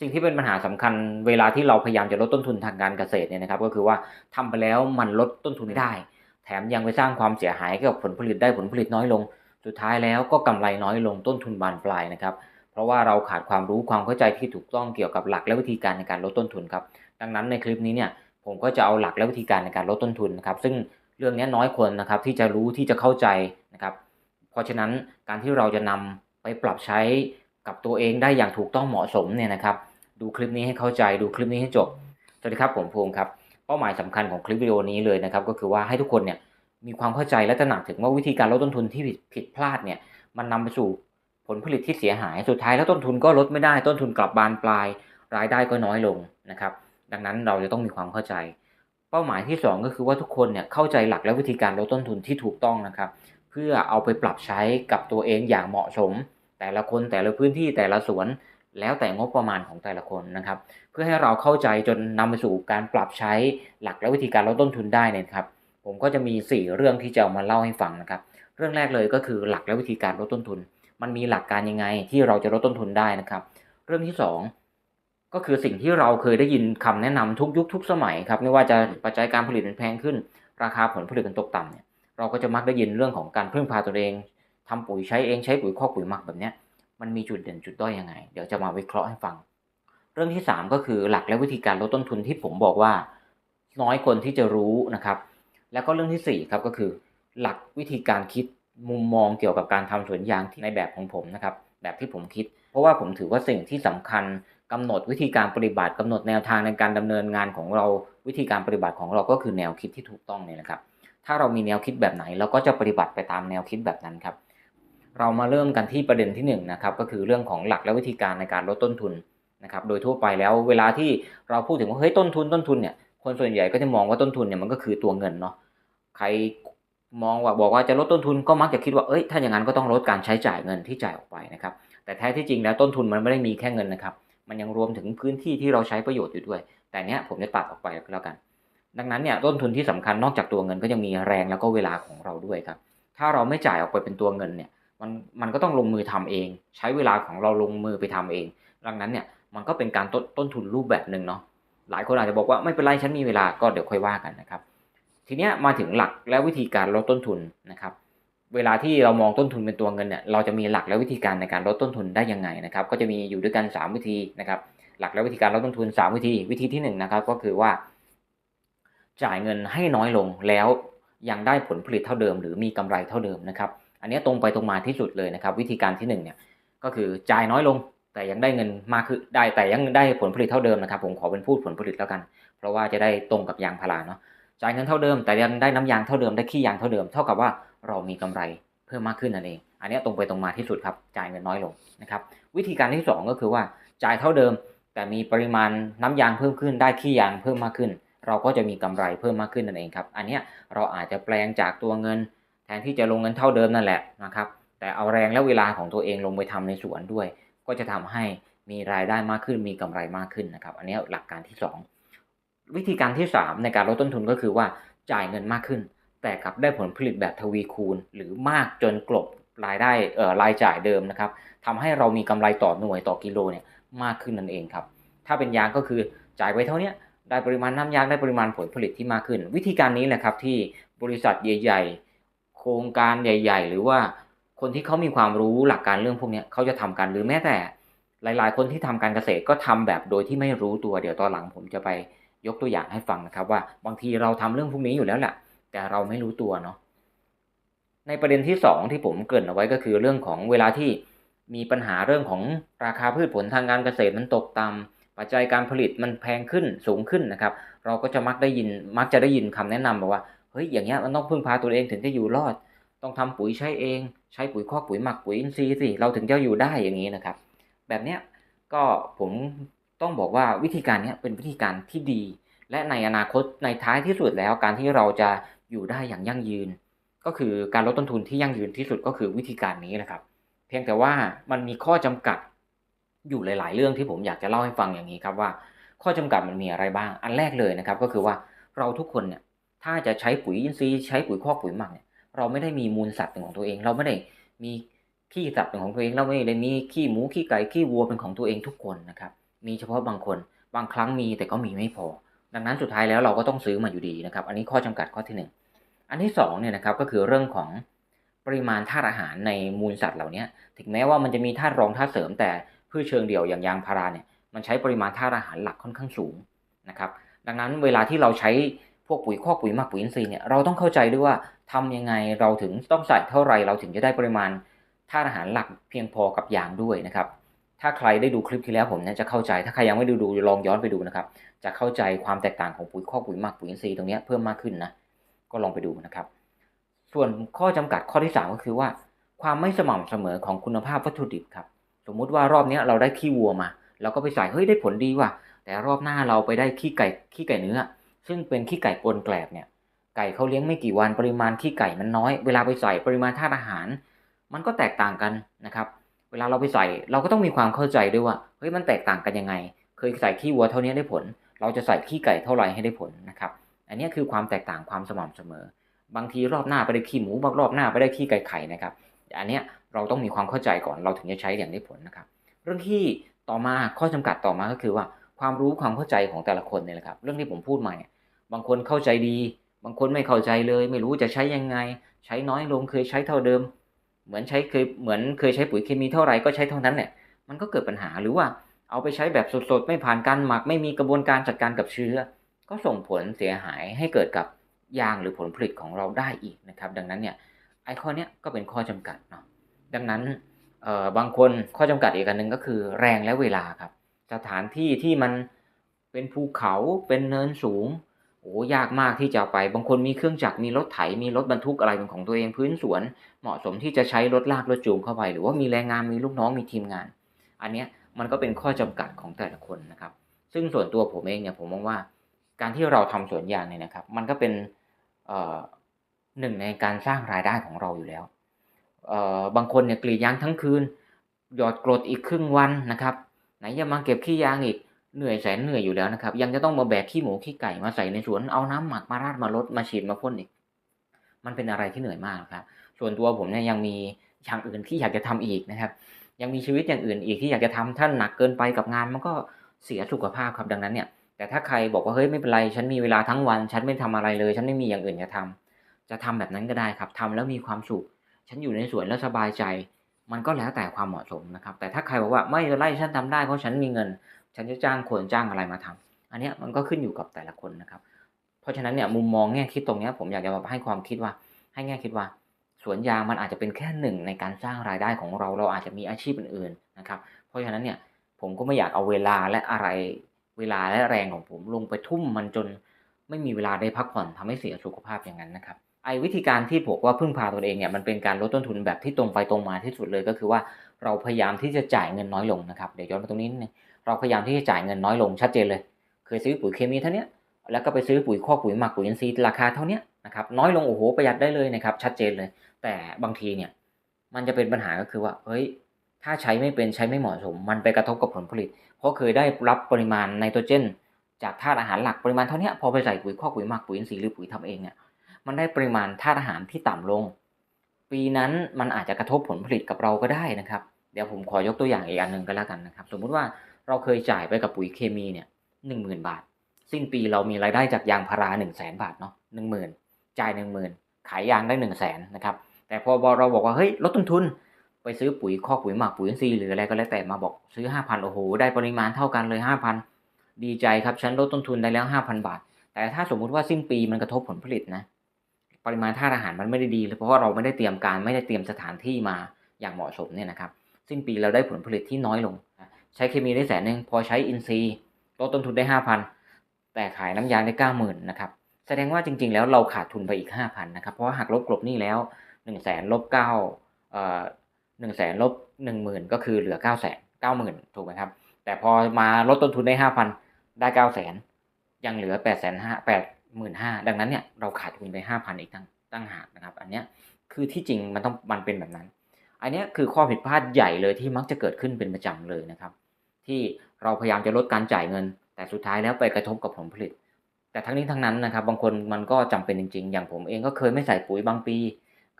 สิ่งที่เป็นปัญหาสำคัญเวลาที่เราพยายามจะลดต้นทุนทางการเกษตรเนี่ยนะครับก็คือว่าทำไปแล้วมันลดต้นทุนไม่ได้ แถมยังไปสร้างความเสียหายกับผลผลิตได้ผลผลิตน้อยลง สุดท้ายแล้วก็กำไรน้อยลงต้นทุนบานปลายนะครับเพราะว่าเราขาดความรู้ความเข้าใจที่ถูกต้องเกี่ยวกับหลักและวิธีการในการลดต้นทุนครับดังนั้นในคลิปนี้เนี่ยผมก็จะเอาหลักและวิธีการในการลดต้นทุนนะครับซึ่งเรื่องนี้น้อยคนนะครับที่จะรู้ที่จะเข้าใจนะครับเพราะฉะนั้นการที่เราจะนำไปปรับใช้ กับตัวเองได้อย่างถูกต้องเหมาะสมเนี่ยนะครับ ดูคลิปนี้ให้เข้าใจดูคลิปนี้ให้จบสวัสดีครับผมภูมิครับเป้าหมายสำคัญของคลิปวิดีโอนี้เลยนะครับก็คือว่าให้ทุกคนเนี่ยมีความเข้าใจและตระหนักถึงว่าวิธีการลดต้นทุนที่ผิดผิดพลาดเนี่ยมันนำไปสู่ผลผลิตที่เสียหายสุดท้ายแล้วต้นทุนก็ลดไม่ได้ต้นทุนกลับบานปลาย รายได้ก็น้อยลงนะครับ ดังนั้นเราจะต้องมีความเข้าใจ เป้าหมายที่ 2 ก็คือว่าทุกคนเนี่ยเข้าใจหลักและวิธีการลดต้นทุนที่ถูกต้องนะครับ เพื่อเอาไปปรับใช้กับตัวเองอย่างเหมาะสม แต่ละคนแต่ละพื้นที่แต่ละสวนแล้วแต่งบประมาณของแต่ละคนนะครับ เพื่อให้เราเข้าใจจนนำไปสู่การปรับใช้หลักและวิธีการลดต้นทุนได้นี่ครับ ผมก็จะมี 4 เรื่องที่จะเอามาเล่าให้ฟังนะครับ เรื่องแรกเลยก็คือหลักและวิธีการลดต้นทุน มันมีหลักการยังไงที่เราจะลดต้นทุนได้นะครับ เรื่องที่ 2 ก็คือสิ่งที่เราเคยได้ยินคำแนะนำทุกยุคทุกสมัยครับไม่ว่าจะปัจจัยการผลิตมันแพงขึ้น ราคาผลผลิตมันตกต่ำเนี่ยเราก็จะมักได้ยินเรื่องของการพึ่งพาตัวเอง ทำปุ๋ยใช้เองใช้ปุ๋ยคอปุ๋ยหมักแบบเนี้ยมันมีจุดเด่นจุดด้อยยังไง เดี๋ยวจะมาวิเคราะห์ให้ฟัง เรื่องที่ 3 ก็คือหลักและวิธีการลดต้นทุนที่ผมบอกว่า น้อยคนที่จะรู้นะครับ แล้วก็เรื่องที่4ครับก็คือ หลักวิธีการคิดมุมมองเกี่ยวกับการทำสวนยางที่ในแบบของผมนะครับ แบบที่ผมคิด เพราะว่าผมถือว่าสิ่งที่สำคัญกำหนดวิธีการปฏิบัติกำหนดแนวทางในการดำเนินงานของเราวิธีการปฏิบัติของเราก็คือแนวคิดที่ถูกต้องเนี่ยนะครับ ถ้าเรามีแนวคิดแบบไหนเราก็จะปฏิบัติไปตามแนวคิดแบบนั้นครับ เรามาเริ่มกันที่ประเด็นที่1นงนะครับก็คือเรื่องของหลักและวิธีการในการลดต้นทุนนะครับโดยทั่วไปแล้วเวลาที่เราพูดถึงว่าเฮ้ยต้นทุนต้นทุนเนี่ยคนส่วนใหญ่ก็จะมองว่าต้นทุนเนี่ยมันก็คือตัวเงินเนาะใครมองว่าบอกว่าจะลดต้นทุนก็มักจะคิดว่าเอ้ยถ้าอย่างนั้นก็ต้องลดการใช้จ่ายเงินที่จ่ายออกไปนะครับแต่แท้ที่จริงแล้วต้นทุนมันไม่ได้มีแค่เงินนะครับมันยังรวมถึงพื้นที่ที่เราใช้ประโยชน์อยู่ด้วย แต่เนี้ยผมจะตัดออกไปแล้วกัน ดังนั้นเนี่ยต้นทุนที่สำคัญนอกจากตัวเงินก็ยังมีแรงแล้วก็เวลาของเราด้วยครับถ้าเราไม่จ่ายออกไปเป็นตัวเงินเนี่ย มันมันก็ต้องลงมือทำเอง ใช้เวลาของเราลงมือไปทำเอง ดังนั้นเนี่ยมันก็เป็นการต้นต้นทุนรูปแบบหนึ่งเนาะหลายคนอาจจะบอกว่าไม่เป็นไรฉันมีเวลาก็เดี๋ยวค่อยว่ากันนะครับ ทีเนี้ยมาถึงหลักและวิธีการลดต้นทุนนะครับ เวลาที่เรามองต้นทุนเป็นตัวเงินเนี่ยเราจะมีหลักและวิธีการในการลดต้นทุนได้ยังไงนะครับ ก็จะมีอยู่ด้วยกัน 3 วิธีนะครับ หลักและวิธีการลดต้นทุน 3 วิธี วิธีที่1นงนะครับก็คือว่า จ่ายเงินให้น้อยลงแล้วยังได้ผลผลิตเท่าเดิม หรือมีกำไรเท่าเดิมนะครับ อันนี้ตรงไปตรงมาที่สุดเลยนะครับ วิธีการที่1เนี่ยก็คือจ่ายน้อยลงแต่ยังได้เงินมากขึ้นได้แต่ยังได้ผลผลิตเท่าเดิมนะครับ ผมขอเป็นพูดผลผลิตแล้วกัน เพราะว่าจะได้ตรงกับยางพาราเนาะจ่ายเงินเท่าเดิม แต่ยังได้น้ำยางเท่าเดิมได้ขี้ยางเท่าเดิมเท่ากับว่าเรามีกำไรเพิ่มมากขึ้นนั่นเอง อันนี้ตรงไปตรงมาที่สุดครับจ่ายเงินน้อยลงนะครับวิธีการที่ 2 ก็คือว่าจ่ายเท่าเดิม แต่มีปริมาณน้ำยางเพิ่มขึ้น ได้ขี้ยางเพิ่มมากขึ้น เราก็จะมีกำไรเพิ่มมากขึ้นนั่นเองครับอันนี้เราอาจจะแปลงจากตัวเงิน แทนที่จะลงเงินเท่าเดิมนั่นแหละนะครับ แต่เอาแรงและเวลาของตัวเองลงไปทำในสวนด้วย ก็จะทำให้มีรายได้มากขึ้นมีกำไรมากขึ้นนะครับ อันนี้หลักการที่ 2 วิธีการที่ 3 ในการลดต้นทุนก็คือว่าจ่ายเงินมากขึ้น แต่กลับได้ผลผลิตแบบทวีคูณ หรือมากจนกลบรายได้เอ่อรายจ่ายเดิมนะครับทำให้เรามีกำไรต่อหน่วยต่อกิโลเนี่ยมากขึ้นนั่นเองครับ ถ้าเป็นยางก็คือจ่ายไปเท่านี้ได้ปริมาณน้ำยางได้ปริมาณผลผลิตที่มากขึ้น วิธีการนี้แหละครับที่บริษัทใหญ่ๆ รงการใหญ่ ๆ หรือว่าคนที่เขามีความรู้หลักการเรื่องพวกนี้เขาจะทำกันหรือแม้แต่หลายๆ คนที่ทำการเกษตรก็ทำแบบโดยที่ไม่รู้ตัวเดี๋ยวตอนหลังผมจะไปยกตัวอย่างให้ฟังนะครับ ว่าบางทีเราทำเรื่องพวกนี้อยู่แล้วแหละแต่เราไม่รู้ตัวเนาะในประเด็นที่ 2 ที่ผมเกริ่นเอาไว้ก็คือเรื่องของเวลาที่มีปัญหาเรื่องของราคาพืชผลทางการเกษตรมันตกต่ำปัจจัยการผลิตมันแพงขึ้นสูงขึ้นนะครับ เราก็จะมักได้ยินมักจะได้ยินคำแนะนำบอกว่า ฮ้ยอย่างเงี้ยมันต้องพึ่งพาตัวเองถึงจะอยู่รอด ต้องทำปุ๋ยใช้เอง ใช้ปุ๋ยคอกปุ๋ยหมักปุ๋ยอินทรีย์สิเราถึงจะอยู่ได้อย่างนี้นะครับ แบบเนี้ยก็ผมต้องบอกว่าวิธีการนี้เป็นวิธีการที่ดี และในอนาคตในท้ายที่สุดแล้วการที่เราจะอยู่ได้อย่างยั่งยืน ก็คือการลดต้นทุนที่ยั่งยืนที่สุดก็คือวิธีการนี้นะครับ เพียงแต่ว่ามันมีข้อจำกัดอยู่หลาย ๆ เรื่องที่ผมอยากจะเล่าให้ฟังอย่างนี้ครับว่า ข้อจำกัดมันมีอะไรบ้าง อันแรกเลยนะครับ ก็คือว่าเราทุกคนเนี่ย ถ้าจะใช้ปุ๋ยอินทรีย์ใช้ปุ๋ยคอกปุ๋ยหมักเนี่ยเราไม่ได้มีมูลสัตว์เป็นของตัวเอง เราไม่ได้มีขี้สัตว์เป็นของตัวเอง เราไม่ได้มีขี้หมูขี้ไก่ขี้วัวเป็นของตัวเองทุกคนนะครับ มีเฉพาะบางคนบางครั้งมีแต่ก็มีไม่พอ ดังนั้นสุดท้ายแล้วเราก็ต้องซื้อมาอยู่ดีนะครับ อันนี้ข้อจำกัดข้อที่หนึ่งอันที่สองเนี่ยนะครับก็คือเรื่องของปริมาณธาตุอาหารในมูลสัตว์เหล่านี้ถึงแม้ว่ามันจะมีธาตุรองธาตุเสริม แต่พืชเชิงเดี่ยวอย่างยางพาราเนี่ยมันใช้ปริมาณธาตุอาหารหลักค่อนข้างสูงนะครับ ดังนั้นเวลาที่เราใช้ พวกปุ๋ยคอกปุ๋ยหมักปุ๋ยอินทรีย์เนี่ยเราต้องเข้าใจด้วยว่าทำยังไงเราถึงต้องใส่เท่าไหร่เราถึงจะได้ปริมาณธาตุอาหารหลักเพียงพอกับยางด้วยนะครับ ถ้าใครได้ดูคลิปที่แล้วผมเนี่ยจะเข้าใจ ถ้าใครยังไม่ดูดูลองย้อนไปดูนะครับ จะเข้าใจความแตกต่างของปุ๋ยคอกปุ๋ยหมักปุ๋ยอินทรีย์ตรงนี้เพิ่มมากขึ้นนะก็ลองไปดูนะครับ ส่วนข้อจำกัดข้อที่ 3 ก็คือว่า ความไม่สม่ำเสมอของคุณภาพวัตถุดิบครับสมมุติว่ารอบนี้เราได้ขี้วัวมาเราก็ไปใส่เฮ้ยได้ผลดีว่ะแต่รอบหน้าเราไปได้ขี้ไก่ขี้ไก่เนื้อ ซึ่งเป็นขี้ไก่ปนแกลบเนี่ย ไก่เขาเลี้ยงไม่กี่วันปริมาณขี้ไก่มันน้อย เวลาไปใส่ปริมาณธาตุอาหาร มันก็แตกต่างกันนะครับ เวลาเราไปใส่เราก็ต้องมีความเข้าใจด้วยว่าเฮ้ยมันแตกต่างกันยังไง เคยใส่ขี้วัวเท่านี้ได้ผล เราจะใส่ขี้ไก่เท่าไหร่ให้ได้ผลนะครับ อันนี้คือความแตกต่างความสม่ำเสมอ บางทีรอบหน้าไปได้ขี้หมูบางรอบหน้าไปได้ขี้ไก่ไข่นะครับ อันนี้เราต้องมีความเข้าใจก่อนเราถึงจะใช้อย่างได้ผลนะครับ เรื่องที่ต่อมาข้อจำกัดต่อมาก็คือว่าความรู้ความเข้าใจของแต่ละคนเนี่ยแหละครับ เรื่องที่ผมพูดมาเนี่ย บางคนเข้าใจดี บางคนไม่เข้าใจเลย ไม่รู้จะใช้ยังไง ใช้น้อยลงเคยใช้เท่าเดิม เหมือนใช้เคยเหมือนเคยใช้ปุ๋ยเคมีเท่าไหร่ก็ใช้เท่านั้นแหละมันก็เกิดปัญหาหรือว่าเอาไปใช้แบบสดๆ ไม่ผ่านการหมัก ไม่มีกระบวนการจัดการกับเชื้อ ก็ส่งผลเสียหายให้เกิดกับยางหรือผลผลิตของเราได้อีกนะครับ ดังนั้นเนี่ยไอ้ข้อนี้ก็เป็นข้อจำกัดเนาะดังนั้นเอ่อบางคนข้อจำกัดอีกอันหนึ่งก็คือแรงและเวลาครับ สถานที่ที่มันเป็นภูเขาเป็นเนินสูง โอ้ยากมากที่จะไปบางคนมีเครื่องจักรมีรถไถมีรถบรรทุกอะไรเป็นของตัวเองพื้นสวน เหมาะสมที่จะใช้รถลากรถจูงเข้าไป หรือว่ามีแรงงานมีลูกน้องมีทีมงาน อันเนี้ยมันก็เป็นข้อจำกัดของแต่ละคนนะครับ ซึ่งส่วนตัวผมเองเนี่ยผมมองว่า การที่เราทำสวนยางเนี่ยนะครับ มันก็เป็นหนึ่งในการสร้างรายได้ของเราอยู่แล้วบางคนเนี่ยกรีดยางทั้งคืนหยอดกรดอีกครึ่งวันนะครับ ไหนจะมาเก็บขี้ยางอีก เหนื่อยแสนเหนื่อยอยู่แล้วนะครับ ยังจะต้องมาแบกขี้หมูขี้ไก่มาใส่ในสวนเอาน้ำหมักมาราดมาลดมาฉีดมาพ่นอีกมันเป็นอะไรที่เหนื่อยมากครับ ส่วนตัวผมเนี่ยยังมีอย่างอื่นที่อยากจะทำอีกนะครับ ยังมีชีวิตอย่างอื่นอีกที่อยากจะทำถ้าหนักเกินไปกับงานมันก็เสียสุขภาพครับดังนั้นเนี่ย แต่ถ้าใครบอกว่าเฮ้ยไม่เป็นไรฉันมีเวลาทั้งวัน ฉันไม่ทำอะไรเลย ฉันไม่มีอย่างอื่นจะทำจะทำแบบนั้นก็ได้ครับทำแล้วมีความสุข ฉันอยู่ในสวนแล้วสบายใจ มันก็แล้วแต่ความเหมาะสมนะครับ แต่ถ้าใครบอกว่าไม่เป็นไรฉันทำได้เพราะฉันมีเงิน ฉันจะจ้างคนจ้างอะไรมาทำอันเนี้ยมันก็ขึ้นอยู่กับแต่ละคนนะครับ เพราะฉะนั้นเนี่ยมุมมองแง่คิดตรงเนี้ยผมอยากจะมาให้ความคิดว่า ให้แง่คิดว่า สวนยางมันอาจจะเป็นแค่หนึ่งในการสร้างรายได้ของเราเราอาจจะมีอาชีพอื่นๆนะครับ เพราะฉะนั้นเนี่ยผมก็ไม่อยากเอาเวลาและอะไรเวลาและแรงของผมลงไปทุ่มมันจนไม่มีเวลาได้พักผ่อนทำให้เสียสุขภาพอย่างนั้นนะครับไอ้วิธีการที่ผมว่าพึ่งพาตัวเองเนี่ยมันเป็นการลดต้นทุนแบบที่ตรงไปตรงมาที่สุดเลยก็คือว่าเราพยายามที่จะจ่ายเงินน้อยลงนะครับเดี๋ยวย้อนมาตรงนี้นิดนึง เราพยายามที่จะจ่ายเงินน้อยลงชัดเจนเลย เคยซื้อปุ๋ยเคมีเท่านี้แล้วก็ไปซื้อปุ๋ยคอกปุ๋ยหมักปุ๋ยอินทรีย์ราคาเท่านี้นะครับน้อยลงโอ้โหประหยัดได้เลยนะครับชัดเจนเลย แต่บางทีเนี่ยมันจะเป็นปัญหาก็คือว่าเฮ้ยถ้าใช้ไม่เป็นใช้ไม่เหมาะสม มันไปกระทบกับผลผลิต เพราะเคยได้รับปริมาณไนโตรเจน จากธาตุอาหารหลักปริมาณเท่านี้พอไปใส่ปุ๋ยคอกปุ๋ยหมักปุ๋ยอินทรีย์หรือปุ๋ยทำเองเนี่ยมันได้ปริมาณธาตุอาหารที่ต่ำลง ปีนั้นมันอาจจะกระทบผลผลิตกับเราก็ได้นะครับ เดี๋ยวผมขอยกตัวอย่างอีกอันหนึ่งก็แล้วกันนะครับ สมมุติว่า เราเคยจ่ายไปกับปุ๋ยเคมีเนี่ยหนึ่งหมื่นบาท สิ้นปีเรามีรายได้จากยางพาราหนึ่งแสนบาทเนาะหนึ่งหมื่นจ่ายหนึ่งหมื่นขายยางได้หนึ่งแสนนะครับ แต่พอเราบอกว่าเฮ้ยลดต้นทุน ไปซื้อปุ๋ยคอกปุ๋ยหมักปุ๋ยอินทรีย์หรืออะไรก็แล้วแต่มาบอกซื้อห้าพันโอ้โหได้ปริมาณเท่ากันเลยห้าพันดีใจครับฉันลดต้นทุนได้แล้วห้าพันบาท แต่ถ้าสมมุติว่าสิ้นปีมันกระทบผลผลิตนะปริมาณธาตุอาหารมันไม่ได้ดีเลยเพราะว่าเราไม่ได้เตรียมการไม่ได้เตรียมสถานที่มาอย่างเหมาะสมเนี่ยนะครับสิ้นปีเราได้ผลผลิตที่น้อยลง ใช้เคมีได้แสนหนึ่งพอใช้อินทรีลดต้นทุนได้ห้าพันแต่ขายน้ำยางได้เก้าหมื่นนะครับแสดงว่าจริง ๆ แล้วเราขาดทุนไปอีกห้าพันนะครับเพราะาหักลบกลบหนี้แล้วหนึ่งแสนลบเก้าเอ่อหนึ่งแสนลบหนึ่งหมื่นก็คือเหลือเก้าแสนเก้าหมื่นถูกไหมครับแต่พอมาลดต้นทุนได้ห้าพันได้เก้าแสนยังเหลือแปดแสนห้าแปดหมื่นห้าดังนั้นเนี่ยเราขาดทุนไปห้าพันอีกตั้งตั้งหากนะครับ อันเนี้ยคือที่จริงมันต้องมันเป็นแบบนั้น อันนี้คือข้อผิดพลาดใหญ่เลยที่มักจะเกิดขึ้นเป็นประจำเลยนะครับ ที่เราพยายามจะลดการจ่ายเงิน แต่สุดท้ายแล้วไปกระทบกับผลผลิต แต่ทั้งนี้ทั้งนั้นนะครับ บางคนมันก็จำเป็นจริง ๆ อย่างผมเองก็เคยไม่ใส่ปุ๋ยบางปี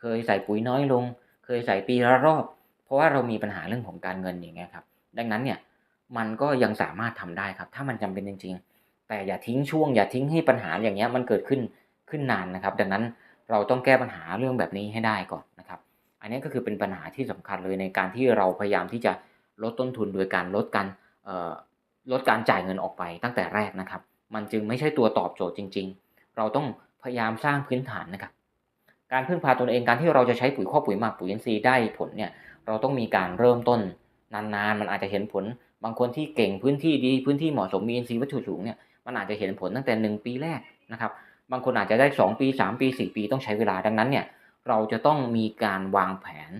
เคยใส่ปุ๋ยน้อยลง เคยใส่ปีละรอบ เพราะว่าเรามีปัญหาเรื่องของการเงินอย่างเงี้ยครับ ดังนั้นเนี่ยมันก็ยังสามารถทำได้ครับ ถ้ามันจำเป็นจริง ๆ แต่อย่าทิ้งช่วง อย่าทิ้งให้ปัญหาอย่างเงี้ยมันเกิดขึ้นขึ้นนานนะครับ ดังนั้นเราต้องแก้ปัญหาเรื่องแบบนี้ให้ได้ก่อนนะครับ อันนี้ก็คือเป็นปัญหาที่สำคัญเลยในการที่เราพยายามที่จะลดต้นทุนโดยการลดการลดการจ่ายเงินออกไปตั้งแต่แรกนะครับ มันจึงไม่ใช่ตัวตอบโจทย์จริง ๆ เราต้องพยายามสร้างพื้นฐานนะครับ การพึ่งพาตนเองการที่เราจะใช้ปุ๋ยข้อกปุ๋ยหมักปุ๋ยอินทรีย์ได้ผลเนี่ยเราต้องมีการเริ่มต้นนานๆ มันอาจจะเห็นผล บางคนที่เก่งพื้นที่ดีพื้นที่เหมาะสมมีอินทรีย์วัตถุสูงเนี่ยมันอาจจะเห็นผลตั้งแต่ 1 ปีแรกนะครับ บางคนอาจจะได้ 2 ปี 3 ปี 4 ปีต้องใช้เวลาดังนั้นเนี่ย เราจะต้องมีการวางแผน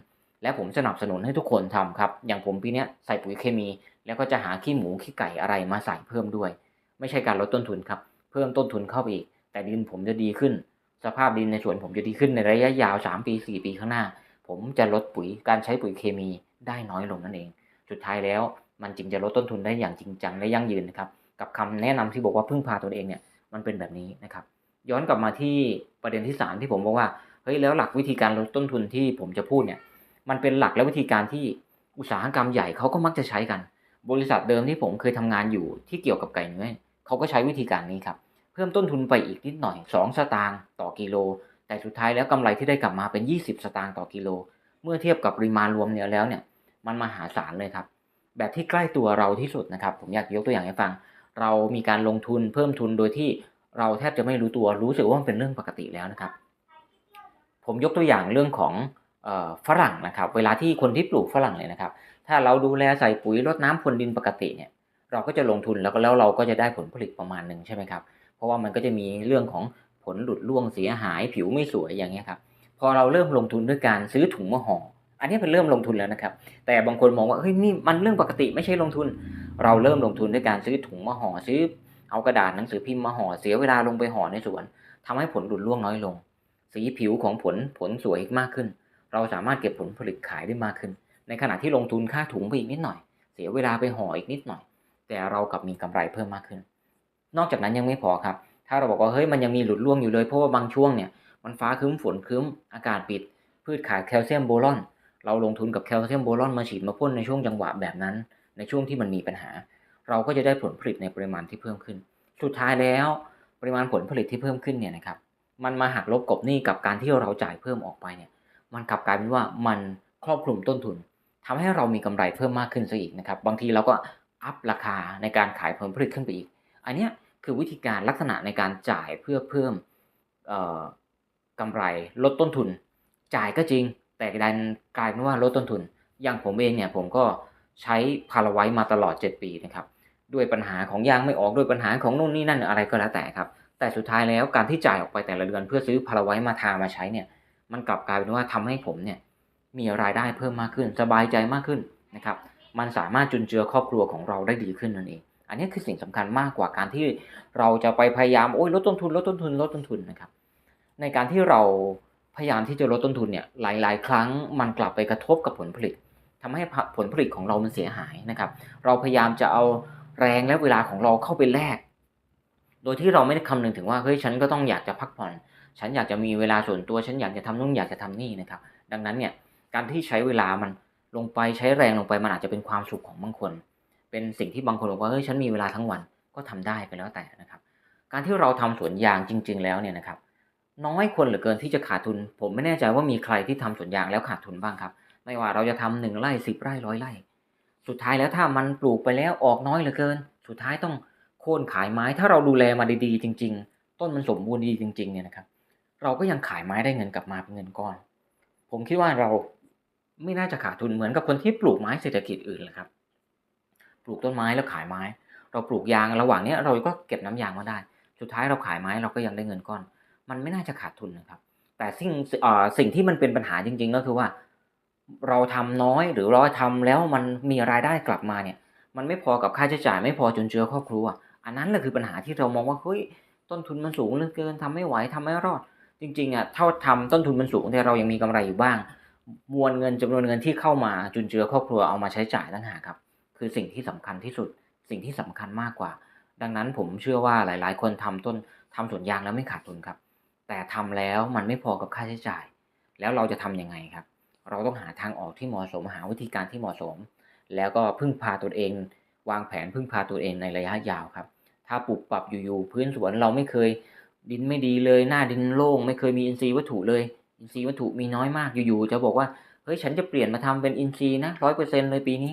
และผมสนับสนุนให้ทุกคนทำครับ อย่างผมปีนี้ใส่ปุ๋ยเคมี แล้วก็จะหาขี้หมูขี้ไก่อะไรมาใส่เพิ่มด้วย ไม่ใช่การลดต้นทุนครับ เพิ่มต้นทุนเข้าไปอีก แต่ดินผมจะดีขึ้น สภาพดินในสวนผมจะดีขึ้นในระยะยาว 3 ปี 4 ปีข้างหน้า ผมจะลดปุ๋ยการใช้ปุ๋ยเคมีได้น้อยลงนั่นเอง สุดท้ายแล้วมันจึงจะลดต้นทุนได้อย่างจริงจังและยั่งยืนนะครับ กับคำแนะนำที่บอกว่าพึ่งพาตนเองเนี่ยมันเป็นแบบนี้นะครับ ย้อนกลับมาที่ประเด็นที่สามที่ผมบอกว่า ฮ้ยแล้วหลักวิธีการลดต้นทุนที่ผมจะพูดเนี่ยมันเป็นหลักและวิธีการที่อุตสาหกรรมใหญ่เขาก็มักจะใช้กัน บริษัทเดิมที่ผมเคยทำงานอยู่ที่เกี่ยวกับไก่เนื้อเขาก็ใช้วิธีการนี้ครับ เพิ่มต้นทุนไปอีกนิดหน่อย 2 สตางค์ต่อกิโล แต่สุดท้ายแล้วกำไรที่ได้กลับมาเป็น 20 สตางค์ต่อกิโล เมื่อเทียบกับปริมาณรวมเนี่ยแล้วเนี่ยมันมหาศาลเลยครับ แบบที่ใกล้ตัวเราที่สุดนะครับ ผมอยากยกตัวอย่างให้ฟัง เรามีการลงทุนเพิ่มทุนโดยที่เราแทบจะไม่รู้ตัวรู้สึกว่ามันเป็นเรื่องปกติแล้วนะครับ ผมยกตัวอย่างเรื่องของฝรั่งนะครับ เวลาที่คนที่ปลูกฝรั่งเลยนะครับ ถ้าเราดูแลใส่ปุ๋ยรดน้ำพรวนดินปกติเนี่ย เราก็จะลงทุนแล้วก็แล้วเราก็จะได้ผลผลิตประมาณหนึ่งใช่ไหมครับ เพราะว่ามันก็จะมีเรื่องของผลหลุดร่วงเสียหายผิวไม่สวยอย่างเงี้ยครับ พอเราเริ่มลงทุนด้วยการซื้อถุงมาห่ออันนี้เป็นเริ่มลงทุนแล้วนะครับ แต่บางคนมองว่าเฮ้ยนี่มันเรื่องปกติไม่ใช่ลงทุน เราเริ่มลงทุนด้วยการซื้อถุงมาห่อซื้อ เอากระดาษหนังสือพิมพ์มาห่อเสียเวลาลงไปห่อในสวนทำให้ผลหลุดร่วงน้อยลง สีผิวของผลผลสวยมากขึ้น เราสามารถเก็บผลผลิตขายได้มากขึ้น ในขณะที่ลงทุนค่าถุงไปอีกนิดหน่อย เสียเวลาไปห่ออีกนิดหน่อย แต่เรากลับมีกำไรเพิ่มมากขึ้น นอกจากนั้นยังไม่พอครับ ถ้าเราบอกว่าเฮ้ยมันยังมีหลุดร่วงอยู่เลยเพราะว่าบางช่วงเนี่ยมันฟ้าครึ้มฝนครึ้มอากาศปิด พืชขาดแคลเซียมโบรอน เราลงทุนกับแคลเซียมโบรอนมาฉีดมาพ่นในช่วงจังหวะแบบนั้น ในช่วงที่มันมีปัญหา เราก็จะได้ผลผลิตในปริมาณที่เพิ่มขึ้น สุดท้ายแล้ว ปริมาณผลผลิตที่เพิ่มขึ้นเนี่ยนะครับ มันมาหักลบกบหนี้กับการที่เราจ่ายเพิ่มออกไปเนี่ย มันกลับกลายเป็นว่ามันครอบคลุมต้นทุนทำให้เรามีกำไรเพิ่มมากขึ้นซะอีกนะครับ บางทีเราก็อัพราคาในการขายผลผลิตขึ้นไปอีก อันนี้คือวิธีการลักษณะในการจ่ายเพื่อเพิ่มเอ่อกำไรลดต้นทุน จ่ายก็จริง แต่ดันกลายเป็นว่าลดต้นทุน อย่างผมเองเนี่ยผมก็ใช้พาราไวต์มาตลอด 7 ปีนะครับ ด้วยปัญหาของยางไม่ออกด้วยปัญหาของนู่นนี่นั่นอะไรก็แล้วแต่ครับ แต่สุดท้ายแล้วการที่จ่ายออกไปแต่ละเดือน เพื่อซื้อพาราไวต์มาทามาใช้เนี่ย มันกลับกลายเป็นว่าทำให้ผมเนี่ยมีรายได้เพิ่มมากขึ้น สบายใจมากขึ้นนะครับ มันสามารถจุนเจือครอบครัวของเราได้ดีขึ้นนั่นเอง อันนี้คือสิ่งสำคัญมากกว่าการที่เราจะไปพยายามโอ้ยลดต้นทุนลดต้นทุนลดต้นทุนนะครับ ในการที่เราพยายามที่จะลดต้นทุนเนี่ยหลาย ๆ ครั้งมันกลับไปกระทบกับผลผลิตทำให้ผลผลิตของเรามันเสียหายนะครับ เราพยายามจะเอาแรงและเวลาของเราเข้าไปแลก โดยที่เราไม่ได้คำนึงถึงว่าเฮ้ยฉันก็ต้องอยากจะพักผ่อน ฉันอยากจะมีเวลาส่วนตัว ฉันอยากจะทำนู่นอยากจะทำนี่นะครับ ดังนั้นเนี่ยการที่ใช้เวลามันลงไปใช้แรงลงไปมันอาจจะเป็นความสุขของบางคน เป็นสิ่งที่บางคนบอกว่าเฮ้ยฉันมีเวลาทั้งวันก็ทำได้ไปแล้วแต่นะครับ การที่เราทำสวนยางจริง ๆ แล้วเนี่ยนะครับ น้อยคนเหลือเกินที่จะขาดทุน ผมไม่แน่ใจว่ามีใครที่ทำสวนยางแล้วขาดทุนบ้างครับ ไม่ว่าเราจะทำหนึ่งไร่สิบไร่ร้อยไร่ สุดท้ายแล้วถ้ามันปลูกไปแล้วออกน้อยเหลือเกิน สุดท้ายต้อง ค่นขายไม้ถ้าเราดูแลมาดีๆจริง ๆ ต้นมันสมบูรณ์ดีจริง ๆเนี่ยนะครับ เราก็ยังขายไม้ได้เงินกลับมาเป็นเงินก้อน ผมคิดว่าเราไม่น่าจะขาดทุนเหมือนกับคนที่ปลูกไม้เศรษฐกิจอื่นเลยครับปลูกต้นไม้แล้วขายไม้ เราปลูกยางระหว่างนี้เราก็เก็บน้ำยางมาได้ สุดท้ายเราขายไม้เราก็ยังได้เงินก้อน มันไม่น่าจะขาดทุนนะครับ แต่สิ่งสิ่งที่มันเป็นปัญหาจริง ๆ ก็คือว่า เราทำน้อยหรือเราทำแล้วมันมีรายได้กลับมาเนี่ย มันไม่พอกับค่าใช้จ่ายไม่พอจนเจือครอบครัว อันนั้นแหละคือปัญหาที่เรามองว่าเฮ้ยต้นทุนมันสูงเหลือเกินทำไม่ไหวทำไม่รอด จริงๆอะถ้าทำต้นทุนมันสูงแต่เรายังมีกำไรอยู่บ้าง มวลเงินจำนวนเงินที่เข้ามาจุนเจือครอบครัวเอามาใช้จ่ายต่างหากครับ คือสิ่งที่สำคัญที่สุด สิ่งที่สำคัญมากกว่า ดังนั้นผมเชื่อว่าหลาย ๆ คนทำต้นทำสวนยางแล้วไม่ขาดทุนครับ แต่ทำแล้วมันไม่พอกับค่าใช้จ่าย แล้วเราจะทํำยังไงครับ เราต้องหาทางออกที่เหมาะสมหาวิธีการที่เหมาะสม แล้วก็พึ่งพาตนเอง วางแผนพึ่งพาตัวเองในระยะยาวครับ ถ้าปรับปรับอยู่ๆพื้นสวนเราไม่เคย ดินไม่ดีเลย หน้าดินโล่งไม่เคยมีอินทรีย์วัตถุเลย อินทรีย์วัตถุมีน้อยมากอยู่ๆจะบอกว่าเฮ้ยฉันจะเปลี่ยนมาทำเป็นอินทรีย์นะร้อยเปอร์เซ็นต์เลยปีนี้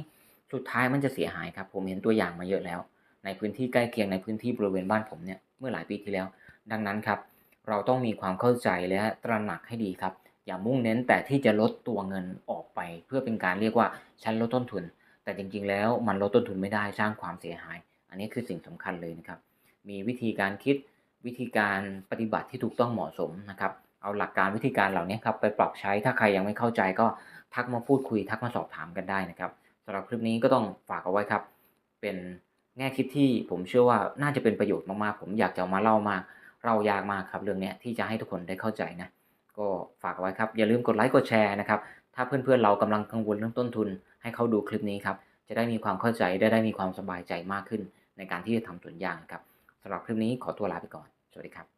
สุดท้ายมันจะเสียหายครับผมเห็นตัวอย่างมาเยอะแล้ว ในพื้นที่ใกล้เคียงในพื้นที่บริเวณบ้านผมเนี่ยเมื่อหลายปีที่แล้ว ดังนั้นครับ เราต้องมีความเข้าใจและตระหนักให้ดีครับ อย่ามุ่งเน้นแต่ที่จะลดตัวเงินออกไป เพื่อเป็นการเรียกว่าฉันลดต้นทุน แต่จริงๆแล้วมันลดต้นทุนไม่ได้สร้างความเสียหาย นนี้คือสิ่งสำคัญเลยนะครับ มีวิธีการคิดวิธีการปฏิบัติที่ถูกต้องเหมาะสมนะครับ เอาหลักการวิธีการเหล่านี้ครับไปปรับใช้ถ้าใครยังไม่เข้าใจก็ทักมาพูดคุย ทักมาสอบถามกันได้นะครับสำหรับคลิปนี้ก็ต้องฝากเอาไว้ครับ เป็นแง่คิดที่ผมเชื่อว่าน่าจะเป็นประโยชน์มากๆ ผมอยากจะามาเล่ามาเรายากมากครับเรื่องนี้ที่จะให้ทุกคนได้เข้าใจนะก็ฝากเอาไว้ครับ อย่าลืมกดไลค์กดแชร์นะครับ ถ้าเพื่อนๆเรากำลังกังวลเรื่องต้นทุน ให้เขาดูคลิปนี้ครับ จะได้มีความเข้าใจได้ได้มีความสบายใจมากขึ้น ในการที่จะทำสวนยางครับสำหรับคลิปนี้ขอตัวลาไปก่อน สวัสดีครับ